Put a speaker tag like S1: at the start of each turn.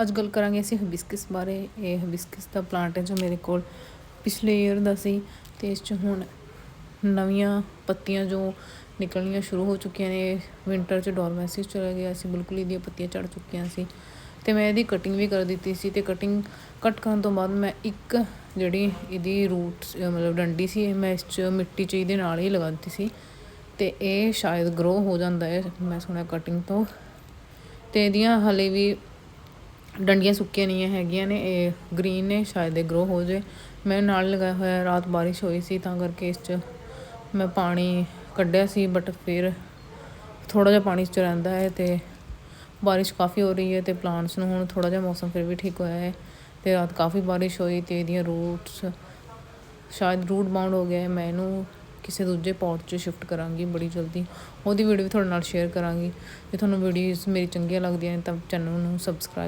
S1: ਅੱਜ ਗੱਲ ਕਰਾਂਗੇ ਅਸੀਂ ਹਬਿਸਕਸ ਬਾਰੇ। ਇਹ ਹਬਿਸਕਸ ਦਾ ਪਲਾਂਟ ਹੈ ਜੋ ਮੇਰੇ ਕੋਲ ਪਿਛਲੇ ਈਅਰ ਦਾ ਸੀ ਤੇ ਇਸ 'ਚ ਹੁਣ ਨਵੀਆਂ ਪੱਤੀਆਂ ਜੋ ਨਿਕਲਣੀਆਂ ਸ਼ੁਰੂ ਹੋ ਚੁੱਕੀਆਂ ਨੇ। ਵਿੰਟਰ 'ਚ ਡੋਰਮੈਂਸੀ ਚਲਾ ਗਿਆ ਸੀ, ਬਿਲਕੁਲ ਇਹਦੀਆਂ ਪੱਤੀਆਂ ਝੜ ਚੁੱਕੀਆਂ ਸੀ। ਤੇ ਮੈਂ ਇਹਦੀ ਕਟਿੰਗ ਵੀ ਕਰ ਦਿੱਤੀ ਸੀ ਤੇ ਕਟਿੰਗ ਕੱਟ ਕਰਨ ਤੋਂ ਬਾਅਦ ਮੈਂ ਇੱਕ ਜਿਹੜੀ ਇਹਦੀ ਰੂਟ ਮਤਲਬ ਡੰਡੀ ਸੀ, ਇਹ ਮੈਂ ਇਸ 'ਚ ਮਿੱਟੀ 'ਚ ਇਹਦੇ ਨਾਲ ਹੀ ਲਗਾ ਦਿੱਤੀ ਸੀ ਤੇ ਇਹ ਸ਼ਾਇਦ ਗਰੋ ਹੋ ਜਾਂਦਾ ਹੈ, ਮੈਂ ਸੁਣਿਆ ਕਟਿੰਗ ਤੋਂ। ਤੇ ਇਹਦੀਆਂ ਹਲੇ ਵੀ ਡੰਡੀਆਂ ਸੁੱਕੀਆਂ ਨਹੀਂ ਹੈਗੀਆਂ ਨੇ, ਇਹ ਗ੍ਰੀਨ ਨੇ, ਸ਼ਾਇਦ ਇਹ ਗਰੋ ਹੋ ਜਾਏ ਮੈਂ ਨਾਲ ਲਗਾਇਆ ਹੋਇਆ ਰਾਤ ਬਾਰਿਸ਼ ਹੋਈ ਸੀ, ਤਾਂ ਕਰਕੇ ਇਸ 'ਚ ਮੈਂ ਪਾਣੀ ਕੱਢਿਆ ਸੀ ਬਟ ਫਿਰ ਥੋੜਾ ਜਿਹਾ ਪਾਣੀ 'ਚ ਰਹਿੰਦਾ ਹੈ ਤੇ ਬਾਰਿਸ਼ ਕਾਫੀ ਹੋ ਰਹੀ ਹੈ ਤੇ ਪਲਾਂਟਸ ਨੂੰ ਹੁਣ ਥੋੜਾ ਜਿਹਾ ਮੌਸਮ ਫਿਰ ਵੀ ਠੀਕ ਹੋਇਆ ਹੈ ਤੇ ਰਾਤ ਕਾਫੀ ਬਾਰਿਸ਼ ਹੋਈ ਤੇ ਇਹਦੀਆਂ ਰੂਟਸ ਸ਼ਾਇਦ ਰੂਟ ਬਾਉਂਡ ਹੋ ਗਿਆ ਹੈ। ਮੈਂ ਇਹਨੂੰ ਕਿਸੇ ਦੂਜੇ ਪੌਟ 'ਚ ਸ਼ਿਫਟ ਕਰਾਂਗੀ ਬੜੀ ਜਲਦੀ। ਉਹਦੀ ਵੀਡੀਓ ਵੀ ਤੁਹਾਡੇ ਨਾਲ ਸ਼ੇਅਰ ਕਰਾਂਗੀ। ਜੇ ਤੁਹਾਨੂੰ ਵੀਡੀਓਜ਼ ਮੇਰੀ ਚੰਗੀਆਂ ਲੱਗਦੀਆਂ ਨੇ ਤਾਂ ਚੈਨਲ ਨੂੰ ਸਬਸਕ੍ਰਾਈਬ